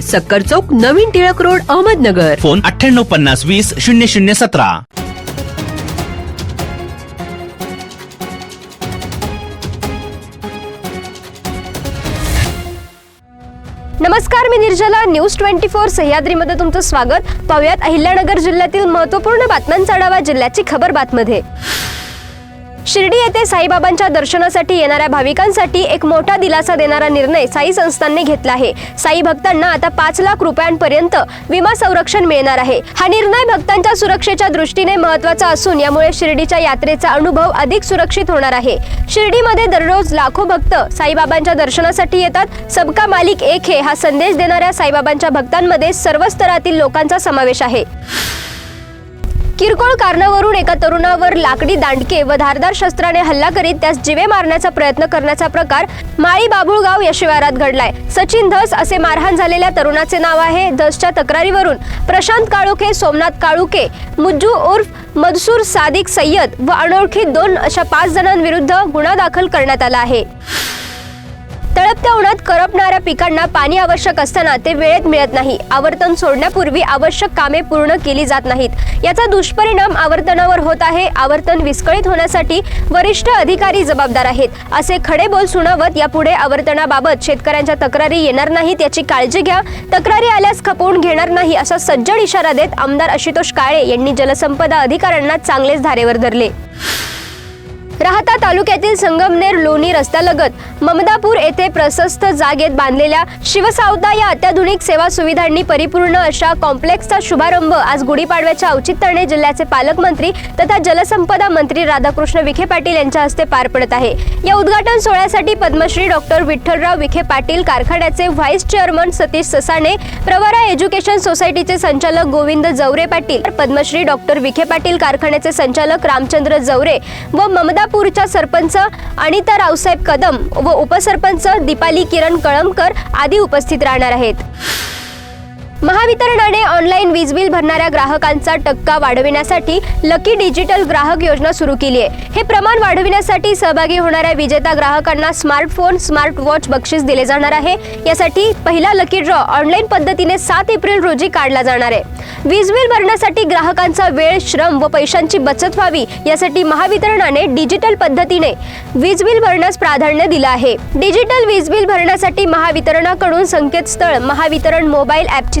सक्कर चौक नवीन Tilak road Ahmednagar. Phone अठ्ठ्याण्णव पन्नास वीस शून्य शून्य सतरा. नमस्कार मी निर्जला. न्यूज ट्वेंटी फोर सह्याद्रीमध्ये तुमचं स्वागत. पाहुयात अहिल्यानगर जिल्ह्यातील महत्त्वपूर्ण बातम्यांचा आढावा जिल्ह्याची खबर बातमध्ये. शिर्डी येथे साईबाबांच्या दर्शनासाठी येणाऱ्या भाविकांसाठी एक मोठा दिलासा देणारा निर्णय साई संस्थांनी घेतला आहे. साई भक्तांना आता पाच लाख रुपयांपर्यंत विमा संरक्षण मिळणार आहे. हा निर्णय भक्तांच्या सुरक्षेच्या दृष्टीने महत्त्वाचा असून यामुळे शिर्डीच्या यात्रेचा अनुभव अधिक सुरक्षित होणार आहे. शिर्डीमध्ये दररोज लाखो भक्त साईबाबांच्या दर्शनासाठी येतात. सबका मालिक एक हे हा संदेश देणाऱ्या साईबाबांच्या भक्तांमध्ये सर्व स्तरातील लोकांचा समावेश आहे. किरकोळ कारणावरून एका तरुणावर लाकडी दांडके व धारदार शस्त्राने हल्ला करीत त्यास जिवे मारण्याचा प्रयत्न करण्याचा प्रकार माळी बाबुळगाव या शिवारात घडलाय. सचिन धस असे मारहाण झालेल्या तरुणाचे नाव आहे धसच्या तक्रारीवरून. प्रशांत काळुके सोमनाथ काळुके मुज्जू उर्फ मधसूर सादिक सय्यद व अनोळखी दोन अशा पाच जणांविरुद्ध गुन्हा दाखल करण्यात आला आहे. तळपत्या उन्हात करपणाऱ्या पिकांना पाणी आवश्यक असताना ते वेळेत मिळत नाही. आवर्तन सोडण्यापूर्वी आवश्यक कामे पूर्ण केली जात नाहीत. याचा दुष्परिणाम आवर्तनावर होत आहे. आवर्तन विस्कळीत होण्यासाठी वरिष्ठ अधिकारी जबाबदार आहेत. असे खडे बोल सुनावत यापुढे आवर्तनाबाबत शेतकऱ्यांच्या तक्रारी येणार नाहीत याची काळजी घ्या. तक्रारी आल्यास खपवून घेणार नाही असा सज्जड इशारा देत आमदार आशुतोष काळे यांनी जलसंपदा अधिकाऱ्यांना चांगलेच धारेवर धरले. राहता तालुक्यातील संगमनेर लोणी रस्त्यालगत ममदापूर येथे प्रशस्त जागेत बांधलेल्या शिवसावता या अत्याधुनिक सेवा सुविधांनी परिपूर्ण अशा कॉम्प्लेक्सचा शुभारंभ आज गुढीपाडव्याच्या औचित्याने जिल्ह्याचे पालकमंत्री तथा जलसंपदा मंत्री राधाकृष्ण विखे पाटील यांच्या हस्ते पार पडत आहे. या उद्घाटन सोहळ्यासाठी पद्मश्री डॉक्टर विठ्ठलराव विखे पाटील कारखान्याचे vice chairman Satish Sasane Pravara education सोसायटीचे संचालक गोविंद जवरे पाटील पद्मश्री डॉक्टर विखे पाटील कारखान्याचे संचालक रामचंद्र जवरे व ममदा ममदापूरच्या सरपंच अनिता रावसाहेब कदम व उपसरपंच दीपाली किरण कळमकर आदी उपस्थित राहणार आहेत. महावितरणाने ऑनलाईन वीज बिल भरणाऱ्या ग्राहकांचा टक्का वाढविण्यासाठी लकी डिजिटल ग्राहक योजना सुरू केली आहे. हे प्रमाण वाढविण्यासाठी सहभागी होणाऱ्या विजेता ग्राहकांना स्मार्टफोन स्मार्ट वॉच बक्षीस दिले जाणार आहे. यासाठी पहिला लकी ड्रॉ ऑनलाईन पद्धतीने सात एप्रिल रोजी काढला जाणार आहे. वीज बिल भरण्यासाठी ग्राहकांचा वेळ श्रम व पैशांची बचत व्हावी यासाठी महावितरणाने डिजिटल पद्धतीने वीज बिल भरण्यास प्राधान्य दिलं आहे. डिजिटल वीज बिल भरण्यासाठी महावितरणाकडून संकेतस्थळ महावितरण मोबाईल ॲपची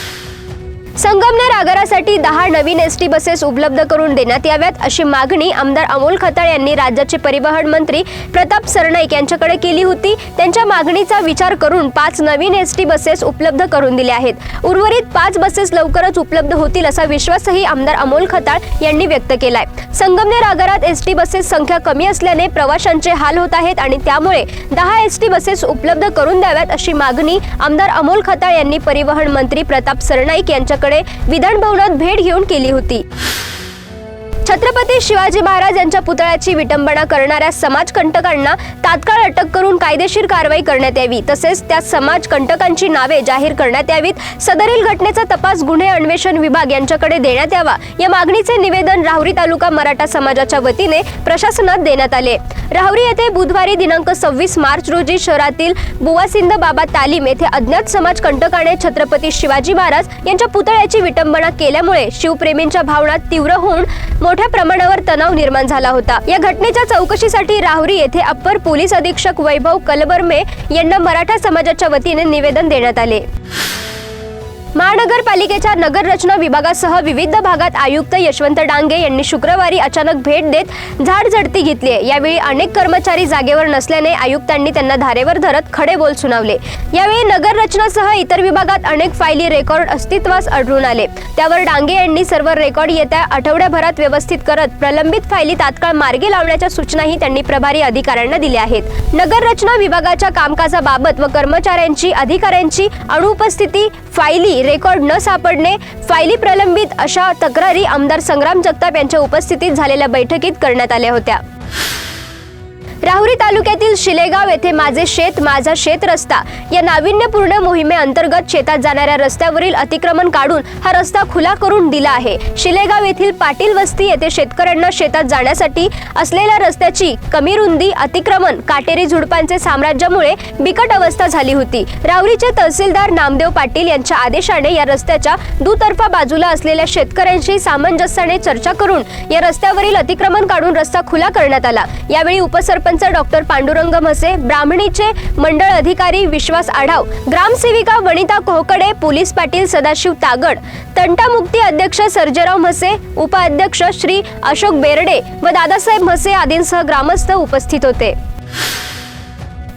संगमनेर आगारासाठी दहा नवीन एस टी बसेस उपलब्ध करून देण्यात याव्यात अशी मागणी आमदार अमोल खताळ यांनी राज्याचे परिवहन मंत्री प्रताप सरनाईक यांच्याकडे केली होती. त्यांच्या मागणीचा विचार करून पाच नवीन एस टी बसेस उपलब्ध करून दिल्या आहेत. उर्वरित पाच बसेस लवकरच उपलब्ध होतील असा विश्वासही आमदार अमोल खताळ यांनी व्यक्त केलाय. संगमनेर आगारात एस टी बसेस संख्या कमी असल्याने प्रवाशांचे हाल होत आहेत आणि त्यामुळे दहा एस टी बसेस उपलब्ध करून द्याव्यात अशी मागणी आमदार अमोल खताळ यांनी परिवहन मंत्री प्रताप सरनाईक यांच्याकडे विधान भवनात भेट घेऊन केली होती. छत्रपती शिवाजी महाराज यांच्या पुतळ्याची विटंबना करणाऱ्या समाजकंटकांना तात्काळ अटक करून कायदेशीर कारवाई करण्यात यावी. तसेच त्या समाजकंटकांची नावे जाहीर करण्यात यावीत. सदरील घटनेचा तपास गुन्हे अन्वेषण विभाग यांच्याकडे देण्यात यावा. या मागणीचे निवेदन राहुरी तालुका मराठा समाजाच्या वतीने प्रशासनात देण्यात आले. राहुरी येथे बुधवारी दिनांक सव्वीस मार्च रोजी शहरातील बुवासिंद बाबा तालीम येथे अज्ञात समाज कंटकाने छत्रपती शिवाजी महाराज यांच्या पुतळ्याची विटंबना केल्यामुळे शिवप्रेमींच्या भावना तीव्र होऊन मोठ्या मोठ्या प्रमाणावर तणाव निर्माण झाला होता. या घटनेच्या चौकशीसाठी राहुरी येथे अप्पर पोलीस अधीक्षक वैभव कलबर्मे यांना मराठा समाजाच्या वतीने निवेदन देण्यात आले. महानगरपालिकेच्या नगररचना विभागासह विविध भागात आयुक्त यशवंत डांगे यांनी शुक्रवारी अचानक भेट देत झाड झडती घेतली यावेळी अनेक कर्मचारी जागेवर नसल्याने आयुक्तांनी त्यांना धारेवर धरत खडे बोल सुनावले. यावेळी नगररचनासह इतर विभागात अनेक फायली रेकॉर्ड अस्तित्वास आढळून आले. त्यावर डांगे यांनी सर्व रेकॉर्ड येत्या आठवड्याभरात व्यवस्थित करत प्रलंबित फायली तात्काळ मार्गी लावण्याच्या सूचनाही त्यांनी प्रभारी अधिकाऱ्यांना दिल्या आहेत. नगररचना विभागाच्या कामकाजाबाबत व कर्मचाऱ्यांची अधिकाऱ्यांची अनुपस्थिती फायली रेकॉर्ड न सापडणे फायली प्रलंबित अशा तक्रारी आमदार संग्राम जगताप यांच्या उपस्थितीत झालेल्या बैठकीत करण्यात आल्या होत्या. राहुरी तालुक्यातील शिलेगाव येथे माझे शेत माझा शेत रस्ता या नाविन्यपूर्ण मोहिमेअंतर्गत शेतात जाणाऱ्या रस्त्यावरील अतिक्रमण काढून हा रस्ता खुला करून दिला आहे. शिलेगाव येथील पाटील वस्ती येथे शेतकऱ्यांना शेतात जाण्यासाठी असलेल्या रस्त्याची कमी रुंदी अतिक्रमण काटेरी झुडपांचे साम्राज्यामुळे बिकट अवस्था झाली होती. राहुरीचे तहसीलदार नामदेव पाटील यांच्या आदेशाने या रस्त्याच्या दुतर्फा बाजूला असलेल्या शेतकऱ्यांशी सामंजस्याने चर्चा करून या रस्त्यावरील अतिक्रमण काढून रस्ता खुला करण्यात आला. यावेळी उपसरपंच डॉक्टर पांडुरंग म्हसे ब्राह्मणीचे मंडळ अधिकारी विश्वास आढाव ग्रामसेविका वनिता कोहकडे पोलीस पाटील सदाशिव तागड तंटामुक्ती अध्यक्ष सर्जेराव म्हसे उपाध्यक्ष श्री अशोक बेर्डे व दादासाहेब म्हसे आदींसह ग्रामस्थ उपस्थित होते.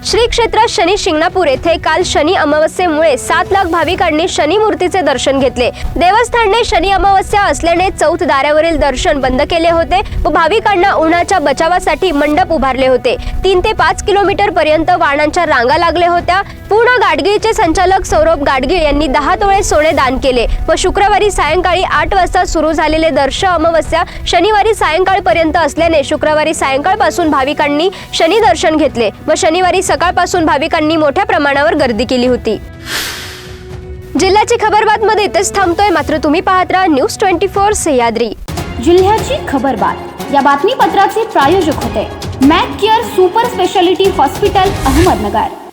श्री क्षेत्र शनी शिंगणापूर येथे काल शनी अमावस्येमुळे सात लाख भाविकांनी शनी मूर्तीचे दर्शन घेतले. देवस्थानने शनी अमावस्या असल्याने चौथ दाऱ्यावरील दर्शन बंद केले होते व भाविकांना उन्हाच्या बचावासाठी मंडप उभारले होते. तीन ते पाच किलोमीटर पर्यंत वाहनांच्या रांगा लागल्या होत्या. पूर्ण गाडगीळचे संचालक सौरभ गाडगीळ यांनी दहा तोळे सोने दान केले व शुक्रवारी सायंकाळी आठ वाजता सुरू झालेले दर्श अमावस्या शनिवारी सायंकाळपर्यंत असल्याने शुक्रवारी सायंकाळपासून भाविकांनी शनी दर्शन घेतले व शनिवारी सकाळपासून भाविकांनी मोठ्या प्रमाणावर गर्दी केली होती. जिल्ह्याची खबरबात मध्ये इथेच थांबतोय. मात्र तुम्ही पाहत राहा न्यूज ट्वेंटी फोर सह्याद्री. जिल्ह्याची खबरबात या बातमीपत्राचे प्रायोजक होते. Mac Care super speciality hospital Ahmednagar.